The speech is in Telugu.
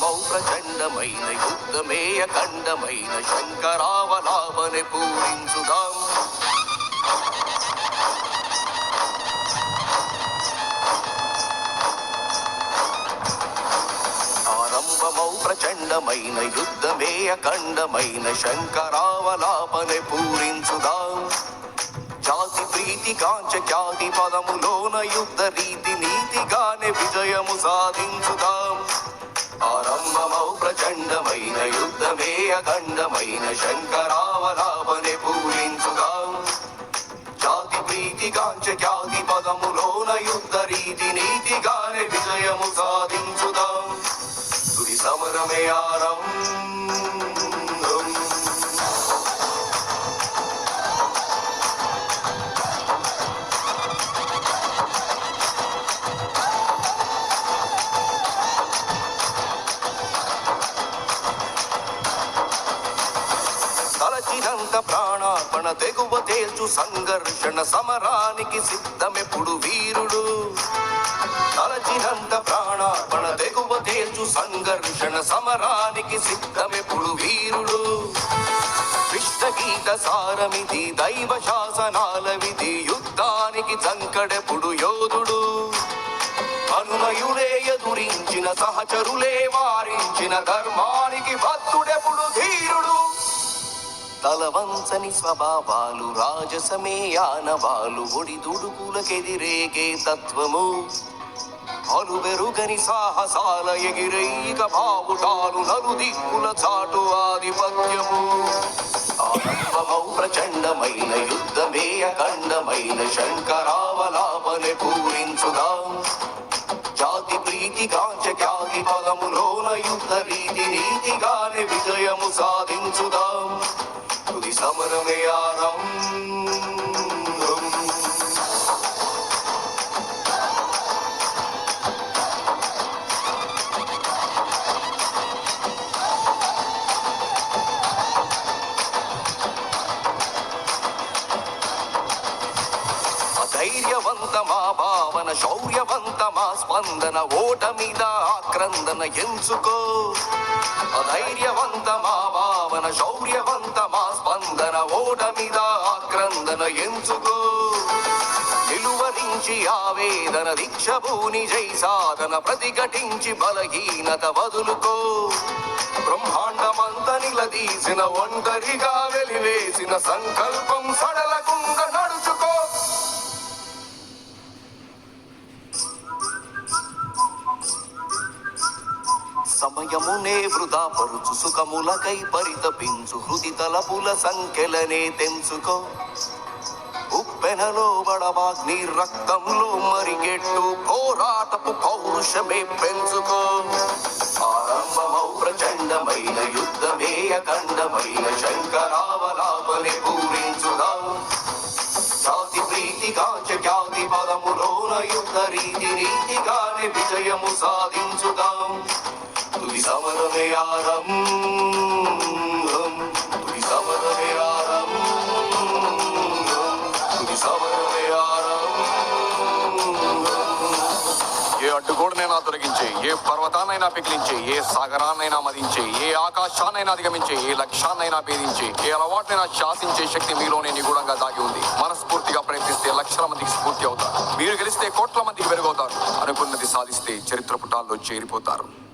ఖండమైన యుద్ధమేయ ఖండమైన శంకరావలాభని పూరించుదాం ఆరంభమౌ ప్రచండమైన యుద్ధమేయ అఖండమైన శంకరావలాపని పూరించుదాం జాతి ప్రీతి కాంచ ఖ్యాతి పదములోన యుద్ధ రీతి నీతిగానే విజయము సాధించుదాం. ఆరంభమౌ ప్రచండమైన యుద్ధమే అఖండమైన శంకరావలాపనే పూరించుగా జాతి ప్రీతి కాంచ జాతి పదములోన యుద్ధ రీతి నీతిగానే విజయము సాధించుదాం. తుది సమరమే ఆరం. ప్రాణార్పణ తెగువ తేల్చు సంఘర్షణ సమరానికి సిద్ధమెప్పుడు వీరుడు. తలచినంత ప్రాణార్పణ తెగువ తేల్చు సంఘర్షణ సమరానికి సిద్ధమెప్పుడు వీరుడు. విష్ణగీత సారమిది దైవ శాసనాల విధి యుద్ధానికి చంకడెప్పుడు యోధుడు. హనుమయుడే ఎదురించిన సహచరులే వారించిన ధర్మానికి భక్తుడెప్పుడు ధీరుడు. తలవంచని స్వభావాలు రాజసమే ఆనవాలు ఒడిదుడుకులకెదిరేగే తత్వము. అలుబెరుగని సాహసాల ఎగిరైక బావుటాలు నలు దిక్కుల చాటు ఆధిపత్యము. ఆరంభమౌ ప్రచండమైన యుద్ధమే అఖండమైన శంకరావలాపనే పూరించుదాం. జాతి ప్రీతి కాంచ ఖ్యాతి పదములోన యుద్ధ రీతి నీతిగానే విజయము సాధించుదాం. సమరమే ధైర్యవంతమా భావన శౌర్యవంతమా స్పందన ఓట మీద ఆక్రందన ఎంచుకో. అధైర్యవంతమా భావన శౌర్యవంతమా స్పందన ఓట మీద ఆక్రందన ఎంచుకో. నిలువరించి ఆవేదన దీక్షభూని జై సాధన ప్రతిఘటించి బలహీనత వదులుకో. బ్రహ్మాండమంత నిలదీసిన ఒంటరిగా వెలివేసిన సంకల్పం సడలకు. సమయమునే వృధా పరుచు సుఖములకై పరితపించు హృది తలపుల సంఖ్యలనే తెంచుకో. ఉప్పెనలో బడవాగ్ని రక్తంలో మరిగెట్టు పోరాటపు పౌరుషమే పెంచుకో. ఆరంభమౌ ప్రచండమైన యుద్ధమే అఖండమైన శంకరావలాపనే పూరించుదాం. జాతి ప్రీతి కాంచ ఖ్యాతి పదములోన యుద్ధ రీతి రీతిగానే విజయము సాధించుదాం. సమరమే సమరమే సమరమే ఏ అడ్డుగోడనైనా తొలగించే ఏ పర్వతాన్నైనా పిగిలించే ఏ సాగరాన్నైనా మదించే ఏ ఆకాశాన్నైనా అధిగమించే ఏ లక్ష్యాన్నైనా భేదించే ఏ అలవాటునైనా శాసించే శక్తి మీలోనే నిగూఢంగా దాగి ఉంది. మనస్ఫూర్తిగా ప్రయత్నిస్తే లక్షల మందికి స్ఫూర్తి అవుతారు. మీరు గెలిస్తే కోట్ల మందికి పెరుగవుతారు అనుకున్నది సాధిస్తే చరిత్ర పుటాల్లో చేరిపోతారు.